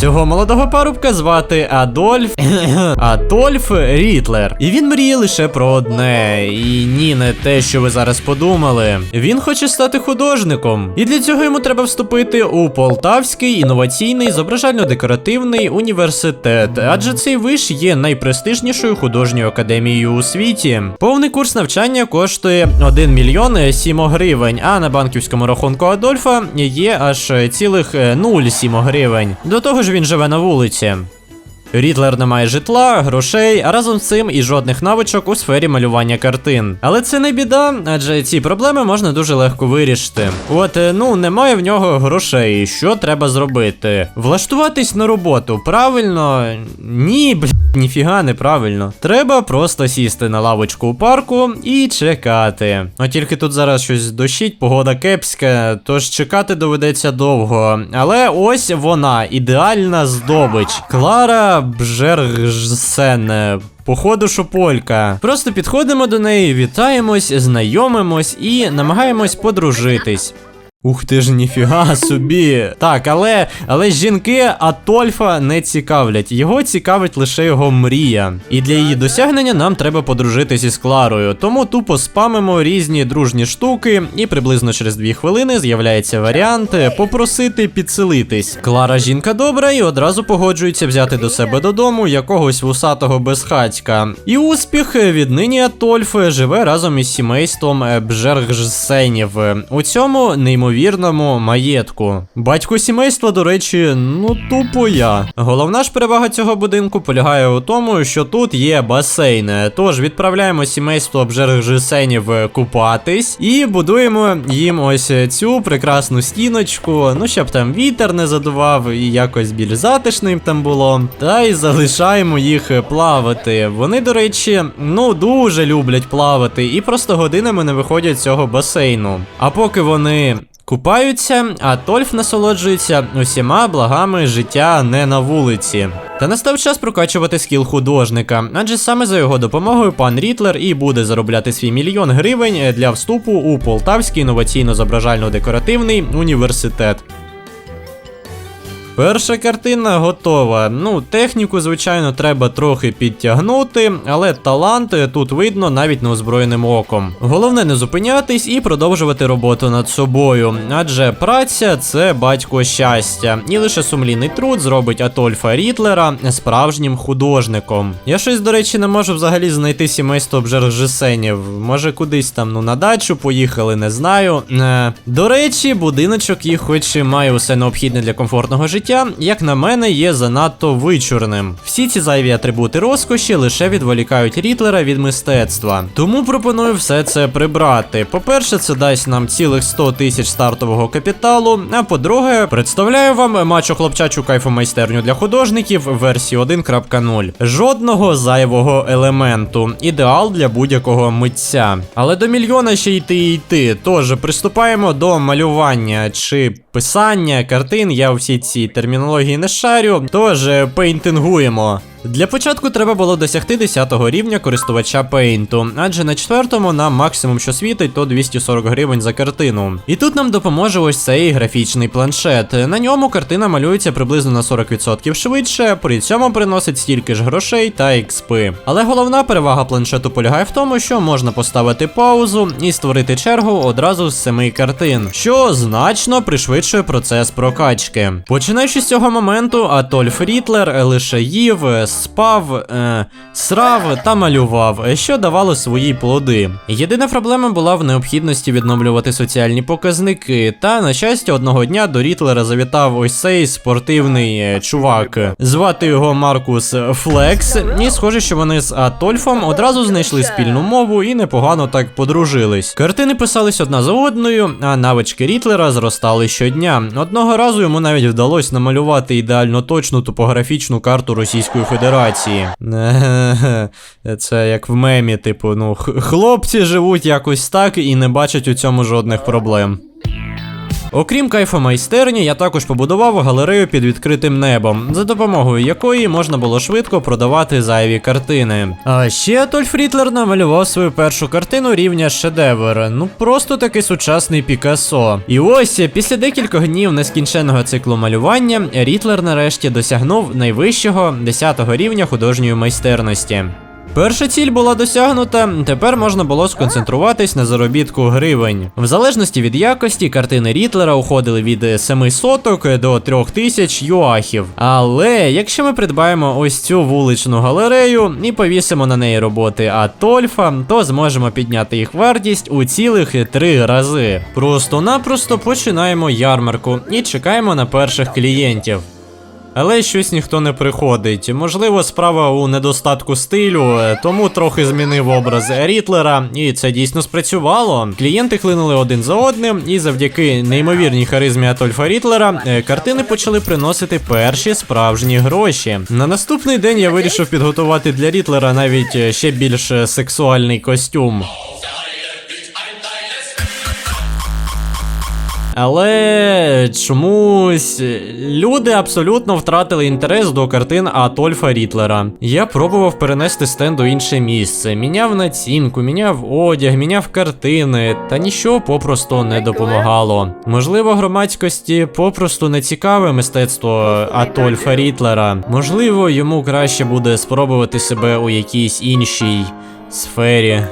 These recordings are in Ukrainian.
Цього молодого парубка звати Адольф Адольф Рітлер. І він мріє лише про одне. І ні, не те, що ви зараз подумали. Він хоче стати художником. І для цього йому треба вступити у Полтавський інноваційний зображально-декоративний університет, адже цей виш є найпрестижнішою художньою академією у світі. Повний курс навчання коштує 1 мільйон 7 гривень, а на банківському рахунку Адольфа є аж цілих 0,7 гривень. До того ж він живе на вулиці. Рітлер не має житла, грошей, а разом з цим і жодних навичок у сфері малювання картин. Але це не біда, адже ці проблеми можна дуже легко вирішити. От, е, ну, немає в нього грошей. Що треба зробити? Влаштуватись на роботу, правильно? Ні, блядь, ніфіга не правильно. Треба просто сісти на лавочку у парку і чекати. От тільки тут зараз щось дощить, погода кепська, тож чекати доведеться довго. Але ось вона, ідеальна здобич. Клара Бжергсен. Походу, що полька. Просто підходимо до неї, вітаємось, знайомимось і намагаємось подружитись. Ух ти ж, ніфіга собі. Так, але але жінки Атольфа не цікавлять. Його цікавить лише його мрія. І для її досягнення нам треба подружитись із Кларою. Тому тупо спамимо різні дружні штуки, і приблизно через дві хвилини з'являється варіант попросити підселитись. Клара жінка добра і одразу погоджується взяти до себе додому якогось вусатого безхатька. І успіх віднині Атольф живе разом із сімейством Бжергжсенів. У цьому неймовірному маєтку. Батько сімейства, до речі, ну тупо я. Головна ж перевага цього будинку полягає у тому, що тут є басейн. Тож відправляємо сімейство Бжергжсенів купатись і будуємо їм ось цю прекрасну стіночку. Ну щоб там вітер не задував і якось більш затишним там було. Та й залишаємо їх плавати. Вони, до речі, ну дуже люблять плавати і просто годинами не виходять з цього басейну. А поки вони. Купаються, а Тольф насолоджується усіма благами життя не на вулиці. Та настав час прокачувати скіл художника, адже саме за його допомогою пан Рітлер і буде заробляти свій мільйон гривень для вступу у Полтавський інноваційно-зображально-декоративний університет. Перша картина готова. Ну, техніку, звичайно, треба трохи підтягнути, але талант тут видно навіть неозброєним оком. Головне не зупинятись і продовжувати роботу над собою, адже праця це батько щастя, і лише сумлінний труд зробить Атольфа Рітлера справжнім художником. Я щось, до речі, не можу взагалі знайти сімейство Бжержесенів. Може, кудись там ну на дачу поїхали, не знаю. Е, до речі, будиночок їх, хоч і має усе необхідне для комфортного життя як на мене, є занадто вичурним. Всі ці зайві атрибути розкоші лише відволікають Рітлера від мистецтва. Тому пропоную все це прибрати. По-перше, це дасть нам цілих 100 тисяч стартового капіталу. А по-друге, представляю вам мачо хлопчачу кайфомайстерню для художників версії 1.0. Жодного зайвого елементу. Ідеал для будь-якого митця. Але до мільйона ще йти і йти. Тож приступаємо до малювання чи писання картин. Я всі ці термінології не шарю, тож е, пейнтингуємо. Для початку треба було досягти 10 рівня користувача пейнту, адже на четвертому нам максимум, що світить, то 240 гривень за картину. І тут нам допоможе ось цей графічний планшет. На ньому картина малюється приблизно на 40% швидше, при цьому приносить стільки ж грошей та експи. Але головна перевага планшету полягає в тому, що можна поставити паузу і створити чергу одразу з семи картин, що значно пришвидшує процес прокачки. Починаючи з цього моменту, Атольф Рітлер лише їв спав, е, срав та малював, що давало свої плоди. Єдина проблема була в необхідності відновлювати соціальні показники. Та, на щастя, одного дня до Рітлера завітав ось цей спортивний е, чувак. Звати його Маркус Флекс, і схоже, що вони з Атольфом одразу знайшли спільну мову і непогано так подружились. Картини писались одна за одною, а навички Рітлера зростали щодня. Одного разу йому навіть вдалося намалювати ідеально точну топографічну карту Російської Федерації. Це як в мемі, типу, ну, хлопці живуть якось так і не бачать у цьому жодних проблем. Окрім кайфомайстерні, я також побудував галерею під відкритим небом, за допомогою якої можна було швидко продавати зайві картини. А ще Адольф Рітлер намалював свою першу картину рівня шедевр. Ну просто такий сучасний Пікассо. І ось після декількох днів нескінченного циклу малювання Рітлер нарешті досягнув найвищого 10-го рівня художньої майстерності. Перша ціль була досягнута, тепер можна було сконцентруватись на заробітку гривень. В залежності від якості картини Рітлера уходили від 7 соток до 3000 юахів. Але якщо ми придбаємо ось цю вуличну галерею і повісимо на неї роботи Атольфа, то зможемо підняти їх вартість у цілих три рази. Просто-напросто починаємо ярмарку і чекаємо на перших клієнтів. Але щось ніхто не приходить. Можливо, справа у недостатку стилю, е, тому трохи змінив образ Рітлера, і це дійсно спрацювало. Клієнти хлинули один за одним, і завдяки неймовірній харизмі Атольфа Рітлера е, картини почали приносити перші справжні гроші. На наступний день я вирішив підготувати для Рітлера навіть е, ще більш сексуальний костюм. Але чомусь люди абсолютно втратили інтерес до картин Атольфа Рітлера. Я пробував перенести стенд у інше місце, міняв націнку, міняв одяг, міняв картини, та нічого попросту не допомагало. Можливо, громадськості попросту не цікаве мистецтво Атольфа Рітлера. Можливо, йому краще буде спробувати себе у якійсь іншій сфері.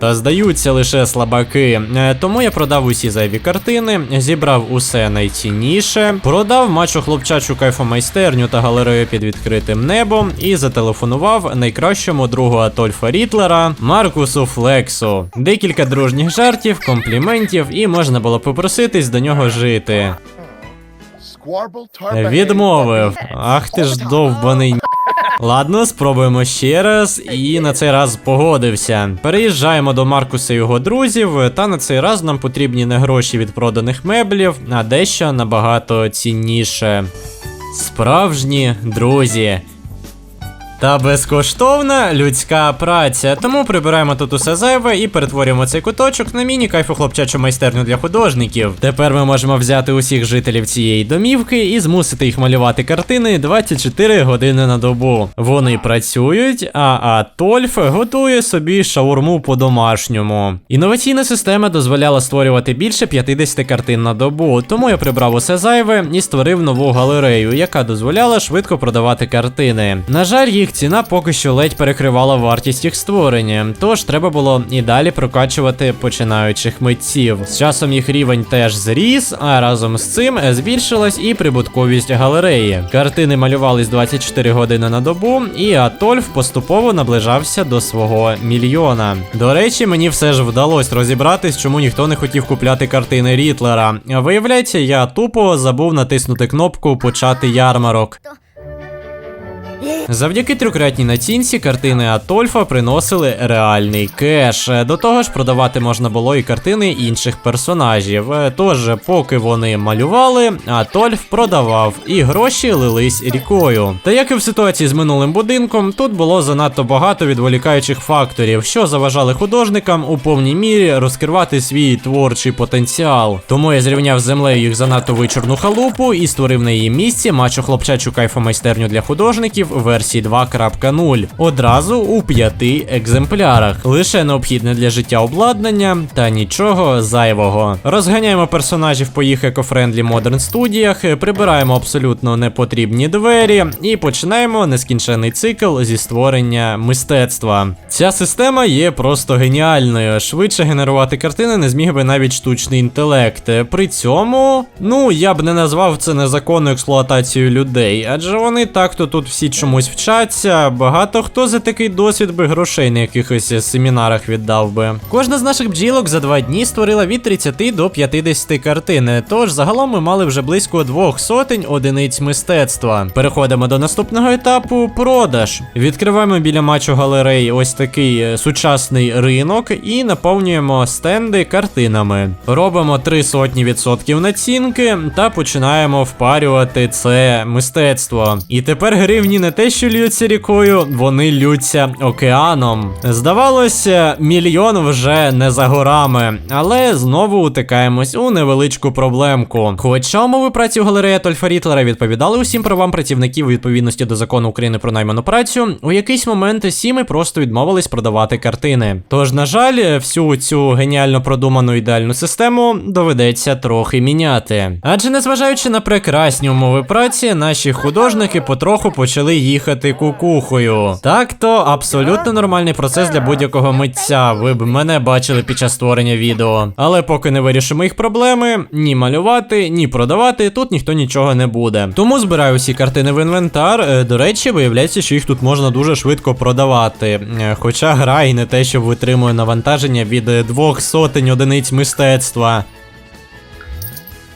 Та здаються лише слабаки. Е, Тому я продав усі зайві картини, зібрав усе найцінніше, продав мачу хлопчачу кайфомайстерню та галерею під відкритим небом і зателефонував найкращому другу Атольфа Рітлера Маркусу Флексу. Декілька дружніх жартів, компліментів, і можна було попроситись до нього жити. Відмовив. Ах ти ж довбаний. Ладно, спробуємо ще раз, і на цей раз погодився. Переїжджаємо до Маркуса і його друзів, та на цей раз нам потрібні не гроші від проданих меблів, а дещо набагато цінніше. Справжні друзі. Та безкоштовна людська праця. Тому прибираємо тут усе зайве і перетворюємо цей куточок на міні кайфу хлопчачу майстерню для художників. Тепер ми можемо взяти усіх жителів цієї домівки і змусити їх малювати картини 24 години на добу. Вони працюють, а Атольф готує собі шаурму по-домашньому. Інноваційна система дозволяла створювати більше 50 картин на добу, тому я прибрав усе зайве і створив нову галерею, яка дозволяла швидко продавати картини. На жаль, їх ціна поки що ледь перекривала вартість їх створення, тож треба було і далі прокачувати починаючих митців. З часом їх рівень теж зріс, а разом з цим збільшилась і прибутковість галереї. Картини малювались 24 години на добу, і Атольф поступово наближався до свого мільйона. До речі, мені все ж вдалося розібратись, чому ніхто не хотів купляти картини Рітлера. Виявляється, я тупо забув натиснути кнопку Почати ярмарок. Завдяки трьохкратній націнці картини Атольфа приносили реальний кеш. До того ж, продавати можна було і картини інших персонажів. Тож, поки вони малювали, Атольф продавав, і гроші лились рікою. Та як і в ситуації з минулим будинком, тут було занадто багато відволікаючих факторів, що заважали художникам у повній мірі розкривати свій творчий потенціал. Тому я зрівняв з землею їх занадто вичорну халупу і створив на її місці мачо хлопчачу кайфомайстерню для художників версії 2.0. Одразу у п'яти екземплярах. Лише необхідне для життя обладнання та нічого зайвого. Розганяємо персонажів по їх екофрендлі модерн студіях, прибираємо абсолютно непотрібні двері і починаємо нескінчений цикл зі створення мистецтва. Ця система є просто геніальною. Швидше генерувати картини не зміг би навіть штучний інтелект. При цьому, ну я б не назвав це незаконною експлуатацією людей, адже вони так-то тут всі чомусь вчаться. Багато хто за такий досвід би грошей на якихось семінарах віддав би. Кожна з наших бджілок за два дні створила від 30 до 50 картин. Тож загалом ми мали вже близько двох сотень одиниць мистецтва. Переходимо до наступного етапу продаж. Відкриваємо біля матчу галереї ось такий е, сучасний ринок і наповнюємо стенди картинами. Робимо три сотні відсотків націнки та починаємо впарювати це мистецтво. І тепер гривні не те, що льються рікою, вони ллються океаном. Здавалося, мільйон вже не за горами, але знову утикаємось у невеличку проблемку. Хоча умови праці у галереї Тольфа Рітлера відповідали усім правам працівників у відповідності до закону України про найману працю, у якийсь момент сіми просто відмовились продавати картини. Тож, на жаль, всю цю геніально продуману ідеальну систему доведеться трохи міняти. Адже незважаючи на прекрасні умови праці, наші художники потроху почали їхати кукухою. Так то абсолютно нормальний процес для будь-якого митця. Ви б мене бачили під час створення відео. Але поки не вирішимо їх проблеми, ні малювати, ні продавати, тут ніхто нічого не буде. Тому збираю всі картини в інвентар. Е, До речі, виявляється, що їх тут можна дуже швидко продавати. Е, Хоча гра і не те, що витримує навантаження від е, двох сотень одиниць мистецтва.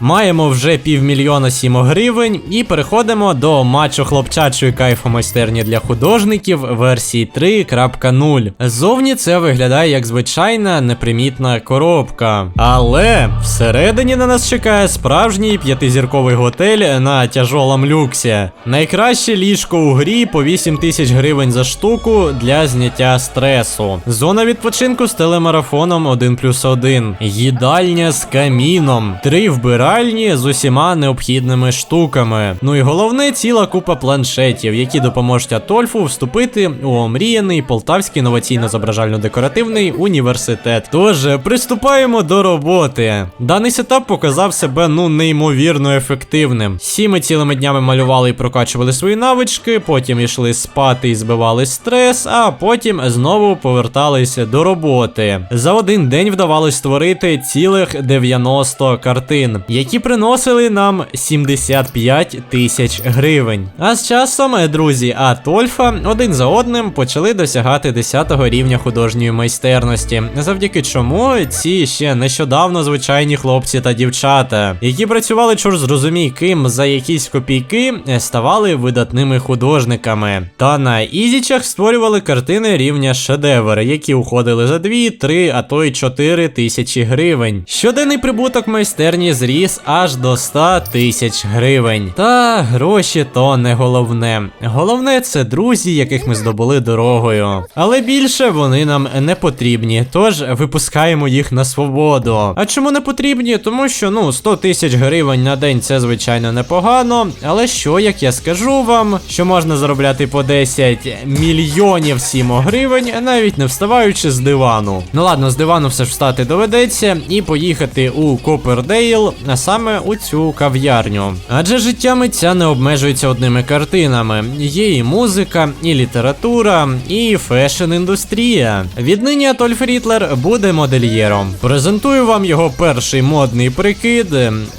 Маємо вже півмільйона сімо гривень і переходимо до матчу хлопчачої кайфомайстерні для художників версії 3.0. Зовні це виглядає як звичайна непримітна коробка. Але всередині на нас чекає справжній п'ятизірковий готель на тяжолом люксі. Найкраще ліжко у грі по 8 тисяч гривень за штуку для зняття стресу. Зона відпочинку з телемарафоном 1 плюс 1. Їдальня з каміном. Три вбиральні з усіма необхідними штуками. Ну і головне ціла купа планшетів, які допоможуть Атольфу вступити у омріяний Полтавський інноваційно-зображально-декоративний університет. Тож приступаємо до роботи. Даний сетап показав себе ну неймовірно ефективним. Всі ми цілими днями малювали і прокачували свої навички, потім йшли спати і збивали стрес, а потім знову поверталися до роботи. За один день вдавалось створити цілих 90 картин, які приносили нам 75 тисяч гривень. А з часом, е, друзі, Атольфа один за одним почали досягати 10-го рівня художньої майстерності, завдяки чому ці ще нещодавно звичайні хлопці та дівчата, які працювали чур зрозумій ким за якісь копійки, е, ставали видатними художниками. Та на ізічах створювали картини рівня шедевр, які уходили за 2, 3, а то й 4 тисячі гривень. Щоденний прибуток майстерні зріс аж до 100 тисяч гривень. Та гроші то не головне. Головне це друзі, яких ми здобули дорогою. Але більше вони нам не потрібні, тож випускаємо їх на свободу. А чому не потрібні? Тому що ну 100 тисяч гривень на день це звичайно непогано. Але що як я скажу вам, що можна заробляти по 10 мільйонів сімо гривень, навіть не вставаючи з дивану. Ну ладно, з дивану все ж встати доведеться і поїхати у Копердейл, а саме у цю кав'ярню. Адже життя митця не обмежується одними картинами. Є і музика, і література, і фешн-індустрія. Віднині Атольф Рітлер буде модельєром. Презентую вам його перший модний прикид.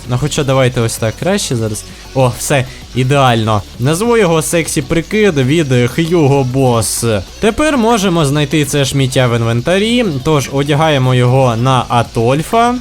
Ну, хоча давайте ось так краще зараз. О, все, ідеально. Назву його сексі прикид від Hugo Boss. Тепер можемо знайти це шміття в інвентарі, тож одягаємо його на Атольфа.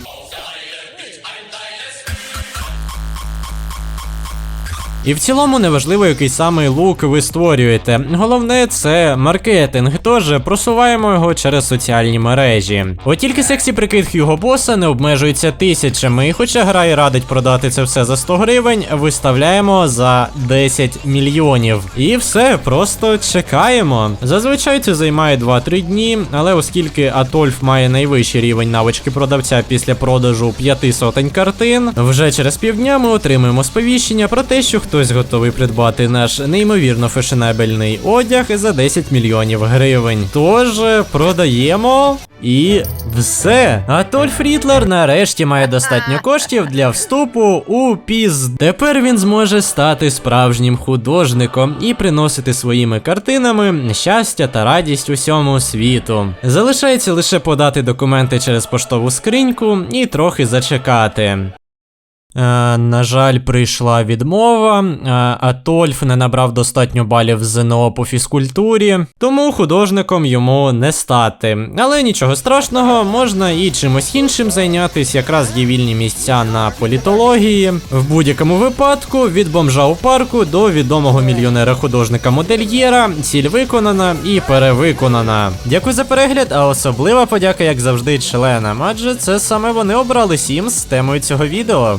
І в цілому неважливо, який саме лук ви створюєте. Головне це маркетинг, тож просуваємо його через соціальні мережі. От тільки сексі прикид Хьюго Боса не обмежується тисячами, і хоча гра і радить продати це все за 100 гривень, виставляємо за 10 мільйонів. І все, просто чекаємо. Зазвичай це займає 2-3 дні, але оскільки Атольф має найвищий рівень навички продавця після продажу п'яти сотень картин, вже через півдня ми отримуємо сповіщення про те, що хтось готовий придбати наш неймовірно фешенебельний одяг за 10 мільйонів гривень. Тож продаємо. І все. Атольф Рітлер нарешті має достатньо коштів для вступу у піз. Тепер він зможе стати справжнім художником і приносити своїми картинами щастя та радість усьому світу. Залишається лише подати документи через поштову скриньку і трохи зачекати. Е, на жаль, прийшла відмова. Е, Атольф не набрав достатньо балів ЗНО по фізкультурі, тому художником йому не стати. Але нічого страшного, можна і чимось іншим зайнятися, якраз є вільні місця на політології. В будь-якому випадку, від бомжа у парку до відомого мільйонера художника модельєра, ціль виконана і перевиконана. Дякую за перегляд, а особлива подяка, як завжди, членам, адже це саме вони обрали Sims з темою цього відео.